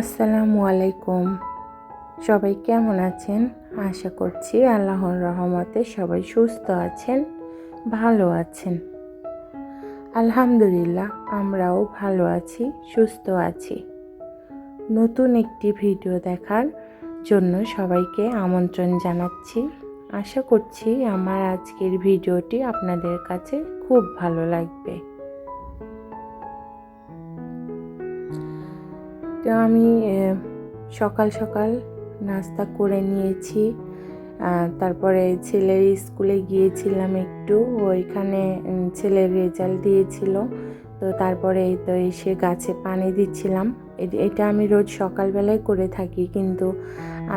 আসসালামু আলাইকুম। সবাই কেমন আছেন? আশা করছি আল্লাহর রহমতে সবাই সুস্থ আছেন, ভালো আছেন। আলহামদুলিল্লাহ, আমরাও ভালো আছি, সুস্থ আছি। নতুন একটি ভিডিও দেখার জন্য সবাইকে আমন্ত্রণ জানাচ্ছি। আশা করছি আমার আজকের ভিডিওটি আপনাদের কাছে খুব ভালো লাগবে। তো আমি সকাল সকাল নাস্তা করে নিয়েছি। তারপরে ছেলের স্কুলে গিয়েছিলাম একটু। ওইখানে ছেলের রেজাল্ট দিয়েছিল। তো তারপরে তো এসে গাছে পানি দিচ্ছিলাম। এটা আমি রোজ সকালবেলায় করে থাকি কিন্তু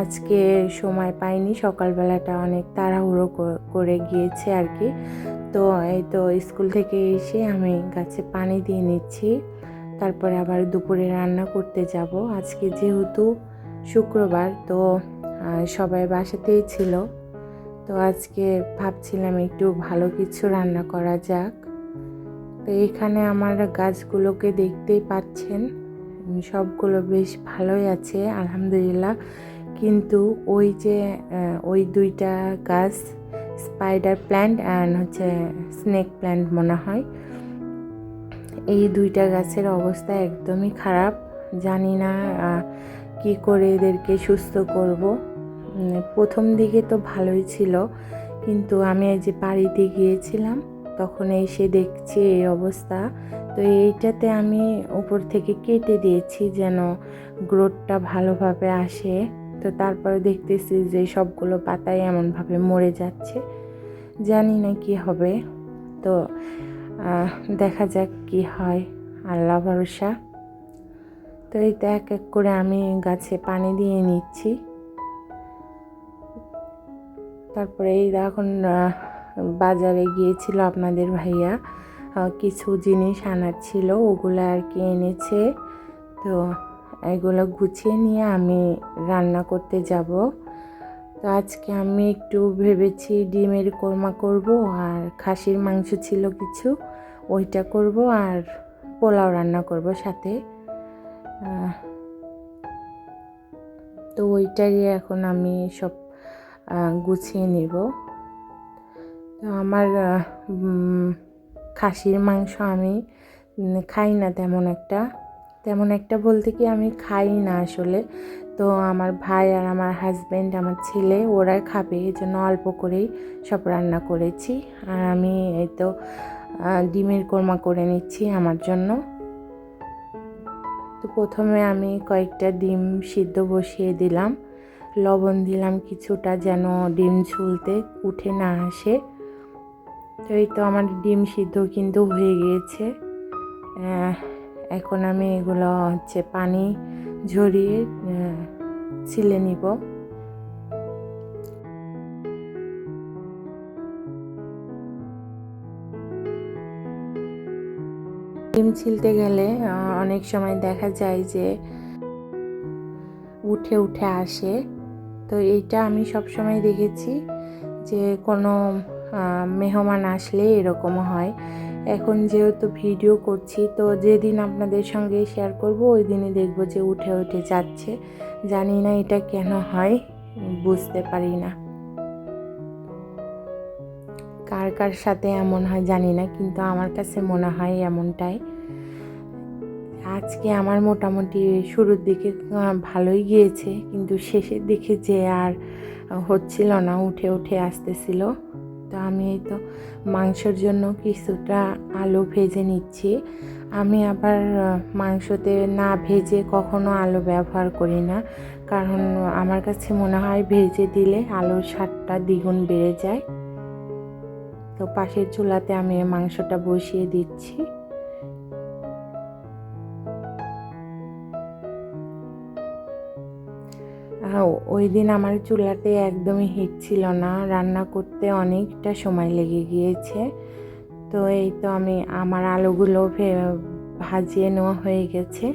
আজকে সময় পাইনি। সকালবেলাটা অনেক তাড়াহুড়ো করে গিয়েছে আর কি। তো এই তো স্কুল থেকে এসে আমি গাছে পানি দিয়ে নিচ্ছি। তারপরে আবার দুপুরে রান্না করতে যাব। আজকে যেহেতু শুক্রবার, তো সবাই বাসাতেই ছিল। তো আজকে ভাবছিলাম একটু ভালো কিছু রান্না করা যাক। তো এখানে আমার গাছগুলোকে দেখতেই পাচ্ছেন। সবগুলো বেশ ভালোই আছে, আলহামদুলিল্লাহ। কিন্তু ওই যে ওই দুইটা গাছ, স্পাইডার প্ল্যান্ট অ্যান্ড হচ্ছে স্নেক প্ল্যান্ট মনে হয় এই দুইটা গাছের অবস্থা একদমই খারাপ। জানি না কি করে এদেরকে সুস্থ করব। প্রথম দিকে তো ভালোই ছিল, কিন্তু আমি এই যে বাড়িতে গিয়েছিলাম, তখন এসে দেখছি এই অবস্থা। তো এইটাতে আমি উপর থেকে কেটে দিয়েছি যেন গ্রোথটা ভালোভাবে আসে। তো তারপরে দেখতেছি যে সবগুলো পাতাই এমনভাবে মরে যাচ্ছে। জানি না কি হবে। তো দেখা যাক কি হয়। আল্লাহ ভরসা। তো এই তো এক এক করে আমি গাছে পানি দিয়ে নিচ্ছি। তারপরে এই এখন বাজারে গিয়েছিল আপনাদের ভাইয়া কিছু জিনিস আনার ছিল, ওগুলো আর কি এনেছে। তো এগুলো গুছিয়ে নিয়ে আমি রান্না করতে যাব। তো আজকে আমি একটু ভেবেছি ডিমের কোরমা করব আর খাসির মাংস ছিল কিছু, ওইটা করব আর পোলাও রান্না করব সাথে। তো ওইটাই এখন আমি সব গুছিয়ে নিব। তো আমার খাসির মাংস আমি খাই না তেমন একটা। তেমন একটা বলতে কি আমি খাই না আসলে। তো আমার ভাই আর আমার হাজব্যান্ড আমার ছেলে, ওরাই খাবে। এই জন্য অল্প করেই সব রান্না করেছি। আর আমি এই তো ডিমের কোরমা করে নিচ্ছি আমার জন্য। তো প্রথমে আমি কয়েকটা ডিম সিদ্ধ বসিয়ে দিলাম। লবণ দিলাম কিছুটা যেন ডিম ঝুলতে উঠে না আসে। তো এই তো আমার ডিম সিদ্ধ কিন্তু হয়ে গিয়েছে। এখন আমি এগুলো হচ্ছে পানি ঝরিয়ে ছিলে নিব। ডিম ছিলতে গেলে অনেক সময় দেখা যায় যে উঠে উঠে আসে। তো এইটা আমি সব সময় দেখেছি যে কোনো মেহমান আসলে এরকম হয়। এখন যেহেতু ভিডিও করছি, তো যেদিন আপনাদের সঙ্গে শেয়ার করব, ওই দিনই দেখব যে উঠে উঠে যাচ্ছে। জানি না এটা কেন হয়, বুঝতে পারি না। কার কার সাথে এমন হয় জানি না, কিন্তু আমার কাছে মনে হয় এমনটাই। আজকে আমার মোটামুটি শুরুর দিকে ভালোই গিয়েছে, কিন্তু শেষের দিকে যে আর হচ্ছিল না, উঠে উঠে আসতেছিল। তো আমি এই তো মাংসর জন্য কিছুটা আলু ভেজে নিচ্ছি। আমি আবার মাংসতে না ভেজে কখনো আলু ব্যবহার করি না। কারণ আমার কাছে মনে হয় ভেজে দিলে আলুর স্বাদটা দ্বিগুণ বেড়ে যায়। তো পাশের চুলাতে আমি মাংসটা বসিয়ে দিচ্ছি। ওই দিন আমার চুলাতে একদমই হিট ছিল না। রান্না করতে অনেকটা সময় লেগে গিয়েছে। তো এই তো আমি, আমার আলুগুলো ভাজিয়ে নেওয়া হয়ে গেছে।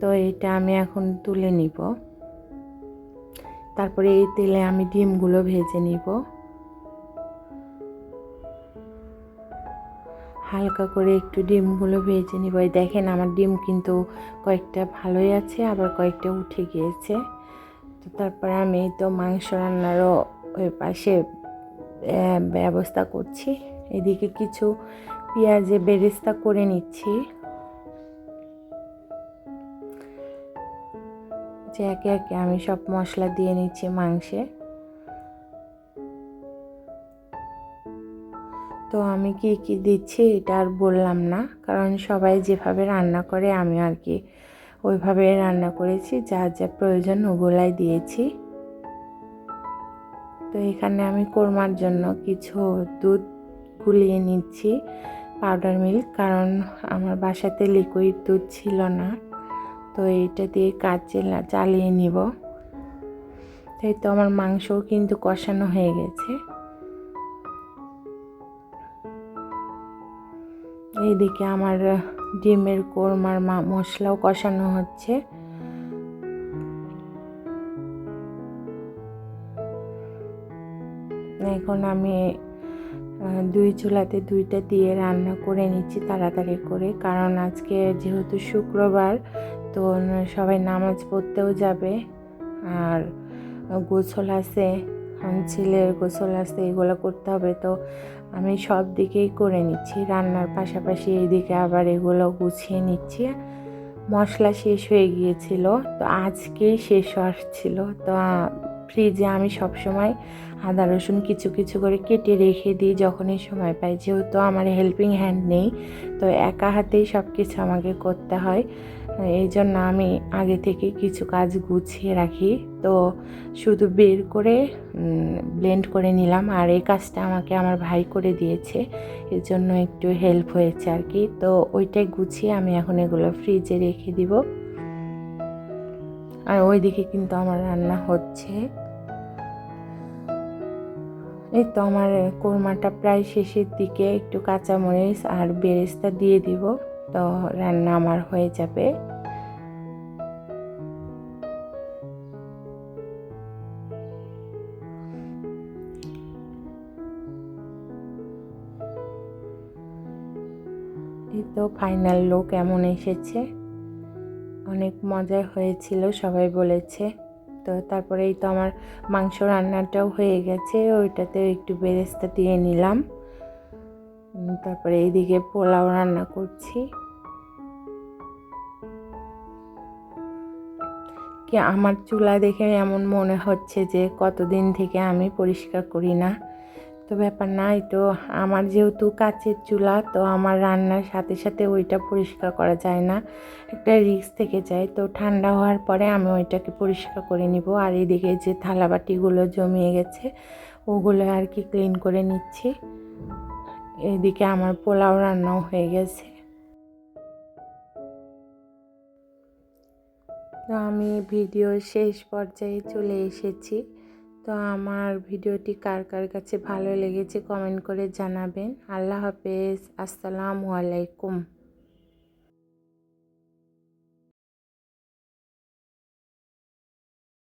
তো এটা আমি এখন তুলে নিব। তারপরে এই তেলে আমি ডিমগুলো ভেজে নিব। হালকা করে একটু ডিমগুলো ভেজে নিব। দেখেন, আমার ডিম কিন্তু কয়েকটা ভালোই আছে, আবার কয়েকটা উঠে গিয়েছে। তো তারপরে আমি তো মাংস রান্নারও ওই পাশে ব্যবস্থা করছি। এদিকে কিছু পেঁয়াজে বেরেস্তা করে নিচ্ছি। যে একে একে আমি সব মশলা দিয়ে নিচ্ছি মাংসে। তো আমি কি কি দিচ্ছি এটা আর বললাম না, কারণ সবাই যেভাবে রান্না করে আমি আর কি ওইভাবে রান্না করেছি, যা যা প্রয়োজন ওগুলাই দিয়েছি। তো এখানে আমি কোরমার জন্য কিছু দুধ গুলিয়ে নিচ্ছি পাউডার মিল্ক কারণ আমার বাসাতে লিকুইড দুধ ছিল না। তো এইটা দিয়ে কাজ চালিয়ে নিব। তাই তো আমার মাংসও কিন্তু কষানো হয়ে গেছে। এইদিকে আমার ডিমের কোরমার মা মশলাও কষানো হচ্ছে। এখন আমি দুই চুলাতে দুইটা দিয়ে রান্না করে নিচ্ছি তাড়াতাড়ি করে। কারণ আজকে যেহেতু শুক্রবার, তো সবাই নামাজ পড়তেও যাবে। আর গোছল আছে। ছেলের গোসল আসতে এগুলো করতে হবে। তো আমি সব দিকেই করে নিচ্ছি। রান্নার পাশাপাশি এইদিকে আবার এগুলো গুছিয়ে নিচ্ছি। মশলা শেষ হয়ে গিয়েছিল। তো আজকেই শেষ আসছিল তো ফ্রিজে আমি সব সময় আদা, রসুন কিছু কিছু করে কেটে রেখে দিই যখনই সময় পাই। যেহেতু আমার হেল্পিং হ্যান্ড নেই, তো একা হাতেই সব কিছু আমাকে করতে হয়। এই জন্য আমি আগে থেকে কিছু কাজ গুছিয়ে রাখি। তো শুধু বের করে ব্লেন্ড করে নিলাম। আর এই কাজটা আমাকে আমার ভাই করে দিয়েছে। এর জন্য একটু হেল্প হয়েছে আর কি। তো ওইটাই গুছিয়ে আমি এখন এগুলো ফ্রিজে রেখে দিব। আর ওইদিকে কিন্তু আমার রান্না হচ্ছে। এই তো আমার কোরমাটা প্রায় শেষের দিকে একটু কাঁচামরিচ আর বেরেস্তা দিয়ে দিব। তো রান্না আমার হয়ে যাবে। তো ফাইনাল লুক এমন এসেছে। অনেক মজা হয়েছিল, সবাই বলেছে। তো তারপরে এই তো আমার মাংস রান্নাটাও হয়ে গেছে ওইটাতে একটু বেরেস্তা দিয়ে নিলাম। তারপরে এইদিকে পোলাও রান্না করছি। কি আমার চুলা দেখে এমন মনে হচ্ছে যে কতদিন থেকে আমি পরিষ্কার করি না। তো ব্যাপার নাই, তো আমার যেহেতু কাচের চুলা, তো আমার রান্নার সাথে সাথে ওইটা পরিষ্কার করা যায় না। একটা রিস্ক থেকে যায়, তো ঠান্ডা হওয়ার পরে আমি ওইটাকে পরিষ্কার করে নিব। আর এদিকে যে থালাবাটিগুলো জমিয়ে গেছে, ওগুলো আর কি ক্লিন করে নিচ্ছি। এদিকে আমার পোলাও রান্নাও হয়ে গেছে। তো আমি ভিডিওর শেষ পর্যায়ে চলে এসেছি। তো আমার ভিডিওটি কার কার কাছে ভালো লেগেছে কমেন্ট করে জানাবেন। আল্লাহ হাফেজ। আসসালামু আলাইকুম।